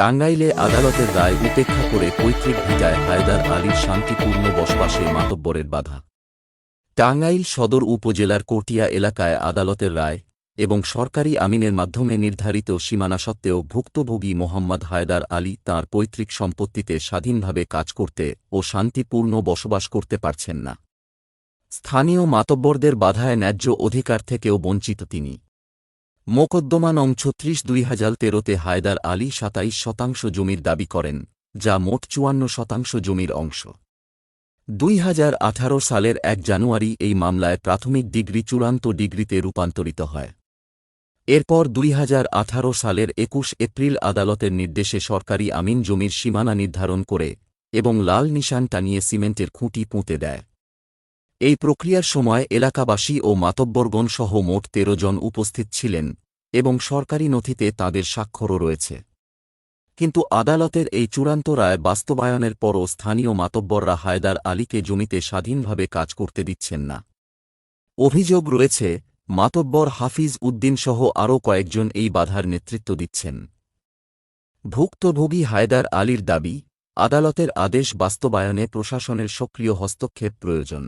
টাঙ্গাইলে আদালতের রায় উপেক্ষা করে পৈতৃক ভিটায় হায়দার আলীর শান্তিপূর্ণ বসবাসে মাতব্বরের বাধা। টাঙ্গাইল সদর উপজেলার কোটিয়া এলাকায় আদালতের রায় এবং সরকারি আমিনের মাধ্যমে নির্ধারিত সীমানা সত্ত্বেও ভুক্তভোগী মোহাম্মদ হায়দার আলী তাঁর পৈতৃক সম্পত্তিতে স্বাধীনভাবে কাজ করতে ও শান্তিপূর্ণ বসবাস করতে পারছেন না। স্থানীয় মাতব্বরদের বাধায় ন্যায্য অধিকার থেকেও বঞ্চিত তিনি। মোকদ্দমা নং ছত্রিশ দুই হাজার তেরোতে হায়দার আলী সাতাইশ শতাংশ জমির দাবি করেন, যা মোট চুয়ান্ন শতাংশ জমির অংশ। দুই হাজার আঠারো সালের এক জানুয়ারি এই মামলায় প্রাথমিক ডিগ্রি চূড়ান্ত ডিগ্রিতে রূপান্তরিত হয়। এরপর দুই হাজার আঠারো সালের একুশ এপ্রিল আদালতের নির্দেশে সরকারি আমিন জমির সীমানা নির্ধারণ করে এবং লাল নিশান টানিয়ে সিমেন্টের খুঁটি পুঁতে দেয়। এই প্রক্রিয়ার সময় এলাকাবাসী ও মাতব্বরগণ সহ মোট তেরো জন উপস্থিত ছিলেন এবং সরকারি নথিতে তাদের স্বাক্ষরও রয়েছে। কিন্তু আদালতের এই চূড়ান্ত রায় বাস্তবায়নের পরও স্থানীয় মাতব্বররা হায়দার আলীকে জমিতে স্বাধীনভাবে কাজ করতে দিচ্ছেন না। অভিযোগ রয়েছে, মাতব্বর হাফিজ উদ্দিনসহ আরও কয়েকজন এই বাধার নেতৃত্ব দিচ্ছেন। ভুক্তভোগী হায়দার আলীর দাবি, আদালতের আদেশ বাস্তবায়নে প্রশাসনের সক্রিয় হস্তক্ষেপ প্রয়োজন।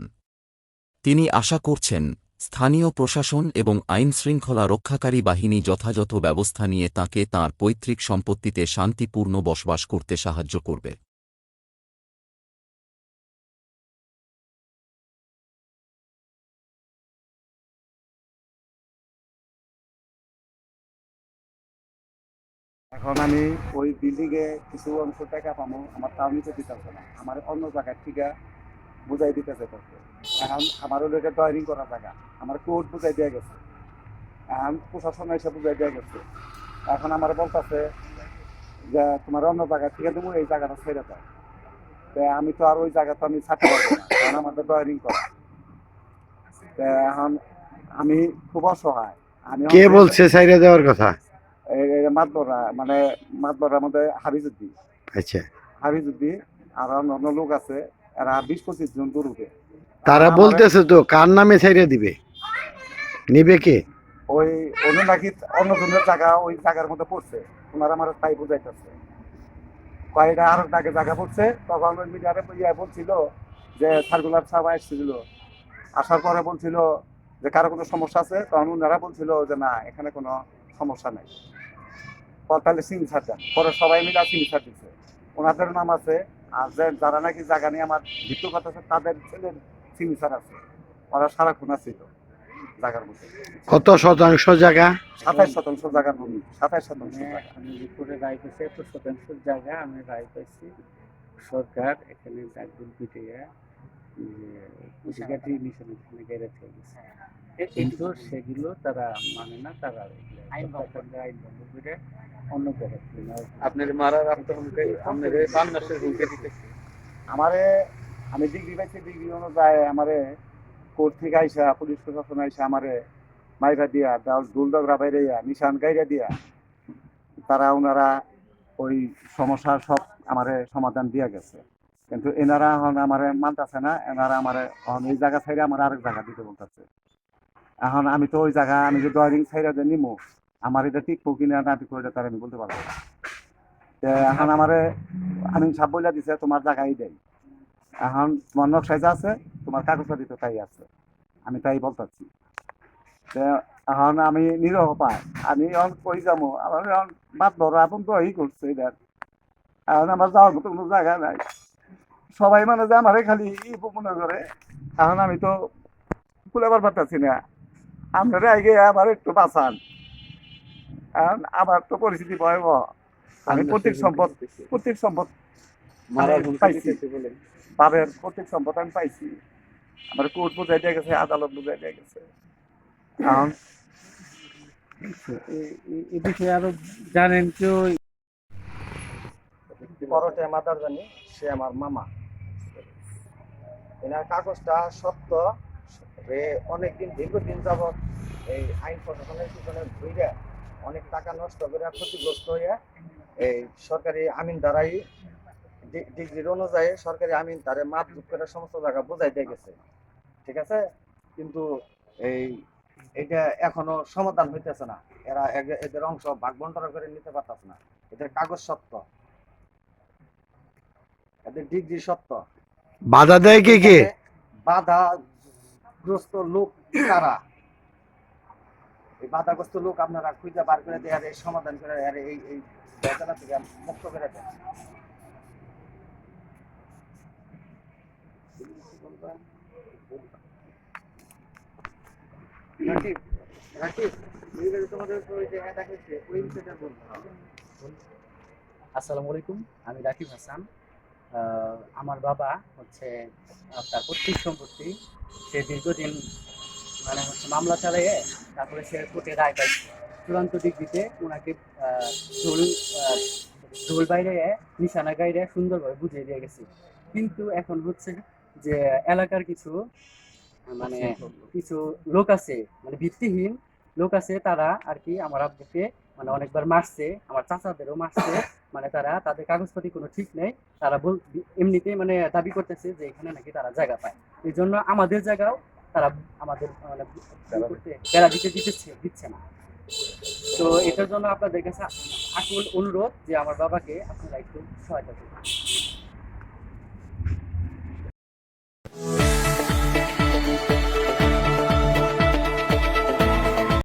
তিনি আশা করছেন, স্থানীয় প্রশাসন এবং আইনশৃঙ্খলা রক্ষাকারী বাহিনী যথাযথ ব্যবস্থা নিয়ে তাকে তাঁর পৈতৃক সম্পত্তিতে শান্তিপূর্ণ বসবাস করতে সাহায্য করবে। এখন আমি ওই বিল্ডিং এ কিছু অংশ টাকা পাবো, আমার তাও নিতে দিতেছে না। আমার অন্য জায়গার থেকে বুঝাই দিতেছে করছে এখন আমার হলো এটা ড্রয়িং করা জায়গা। আমার কোর্ট বুঝাই দেওয়া গেছে। এখন প্রশাসন এসে বুঝাই দেওয়া গেছে। এখন আমার বলতেছে যে তোমার অন্য জায়গা ঠিক আছে এই জায়গাটা ছেড়ে দাও। আমি তো আর ওই জায়গা তো আমি ছাড়তে পারব না। কারণ আমাদের ড্রয়িং করা। এখন আমি খুব অসহায়। আমি কে বলছে সাইরে দেওয়ার কথা? মাতবরা মানে মাতবরার মধ্যে হাবিজুদ্দি আচ্ছা। হাবিজুদ্দি আর অন্য লোক আছে। এরা বিশ পঁচিশ জন তারা বলতেছে তো কার নামে সাইরে দিবে? নিবে কে? ওই অন্য নাকি অন্য জনের জায়গা ওই জায়গার মধ্যে পড়ছে। ওনারা আমার তাই বুঝাইতেছে। কয়েকটা আরও আগে জায়গা পড়ছে তখন ওই মিডিয়ারে ইয়ে বলছিল যে সার্কুলার সাহেব এসেছিল। আসার পরে বলছিল যে কারও কোনো সমস্যা আছে? তখন ওনারা বলছিল যে না এখানে কোনো সমস্যা নাই। পর তাহলে সিমি ছাড় পরে সবাই মিলে সিমি ছাড় দিচ্ছে ওনাদের নাম আছে আর যে যারা নাকি জায়গা নিয়ে আমার ভিত্তু কথা আছে তাদের ছেলের ছাড় আছে। ওরা সারাক্ষণ আছিল জায়গার মধ্যে। কত শতাংশ জায়গা? সাতাইশ শতাংশ জায়গার ভূমি সাতাইশ শতাংশ হ্যাঁ, জায়গা। আমি রিপোর্টে রায় পেয়েছি এত শতাংশ জায়গা আমি রায় পাইছি। সরকার এখানে দাগদুল পিটিয়ে মিশন এখানে গেড়ে গেছে। কিন্তু সেগুলো তারা মানে না তারা আইন ভঙ্গ। করে অন্য নেওয়া আপনার মারার আপনার পাঁচ মাসের হুমকি দিতেছে আমারে আমি ডিগ্রি পাইছি ডিগ্রি অনুযায়ী আমারে কোর্ট থেকে আইসা পুলিশ প্রশাসন আইসা আমারে মাইরা দিয়া ডাল ডুলডগরা বাইরে নিশান গাইরা দিয়া তারা ওনারা ওই সমস্যার সব আমারে সমাধান দিয়া গেছে। কিন্তু এনারা এখন আমারে মানতেছে না এনারা আমারে এখন এই জায়গা ছাইরে আমার আরেক জায়গা দিতে বলতেছে। এখন আমি তো ওই জায়গা, আমি যে ড্রয়িং ছাইরা যে নিমো, আমার এটা টিকবো কিনা না টিকবো এটা তার আমি বলতে পারব। এখন আমারে আমি সাপ বইলা দিছে, তোমার জায়গায় দেয় এখন তোমার নকশায় যা আছে, তোমার কাগজপাতি তো তাই আছে। আমি তাই বলতেছি। এখন আমি নিরহ পাই, আমি এখন কই যাব? আমার এখন বাদ ধরো আপন তো ই করছে এটার এখন আমার যাওয়ার মতো কোনো জায়গা নাই। সবাই মানে যে আমারে খালি ই মনে করে। এখন আমি তো কুলাবার পারতেছি না। আপনারা আগে আবার একটু বাঁচান। এখন আমার তো পরিস্থিতি ভয়াবহ। আমি প্রত্যেক সম্পদ প্রত্যেক সম্পদ পাইছি। পাবেন প্রত্যেক সম্পদ আমি পাইছি। আমার কোর্ট বুঝাই দিয়ে গেছে আদালত বুঝাই দিয়ে গেছে। এখন এ- বিষয়ে আরও জানেন কেউ পরটে মাদার জানি সে আমার মামা। এনার কাগজটা সত্য। যে অনেকদিন দীর্ঘদিন যাবৎ এই আইন প্রশাসনের পিছনে ঘুরে অনেক টাকা নষ্ট করে ক্ষতিগ্রস্ত হয়ে এই সরকারি আমিন দ্বারাই ডিগ্রির অনুযায়ী সরকারি আমিন তারে মাপ যুগ করে সমস্ত জায়গা বোঝাই দিয়ে গেছে। ঠিক আছে? কিন্তু এই এটা এখনও সমাধান হইতেছে না। এরা এদের অংশ ভাগ বন্টন করে নিতে পারতেছে না। এদের কাগজ সত্য। এদের ডিগ্রি সত্য। বাধা দেয় কে কে? বাধাগ্রস্ত লোক কারা? এই বাধাগ্রস্ত লোক আপনারা খুঁজে বার করে দেয় এই সমাধান করে আর এই এই বেদনা থেকে মুক্ত করে দেন। রাকিব আসসালামু আলাইকুম, আমি রাকিব হাসান। আমার বাবা হচ্ছে, আপনার পৈতৃক সম্পত্তি, সে দীর্ঘদিন মানে হচ্ছে মামলা চালিয়ে, তারপরে সে কোর্টে রায় পাইছে চূড়ান্ত ডিগ্রিতে ওনাকে ঢোল ঢোল বাইরে, নিশানা গাইরে সুন্দরভাবে বুঝিয়ে দিয়ে গেছে। কিন্তু এখন হচ্ছে যে এলাকার কিছু মানে কিছু লোক আছে মানে ভিত্তিহীন লোক আছে, তারা আর কি আমার আব্বুকে মানে অনেকবার মারছে, আমার চাচাদেরও মারছে। মানে তারা তাদের কাগজপাতি কোনো ঠিক নেই। তারা বল এমনিতেই মানে দাবি করতেছে যে এখানে নাকি তারা জায়গা পায়। এই জন্য আমাদের জায়গাও তারা আমাদের মানে বেড়া দিতে দিতেছে দিচ্ছে না। তো এটার জন্য আপনাদের কাছে আকুল অনুরোধ যে আমার বাবাকে আপনারা একটু সহায়তা করুন।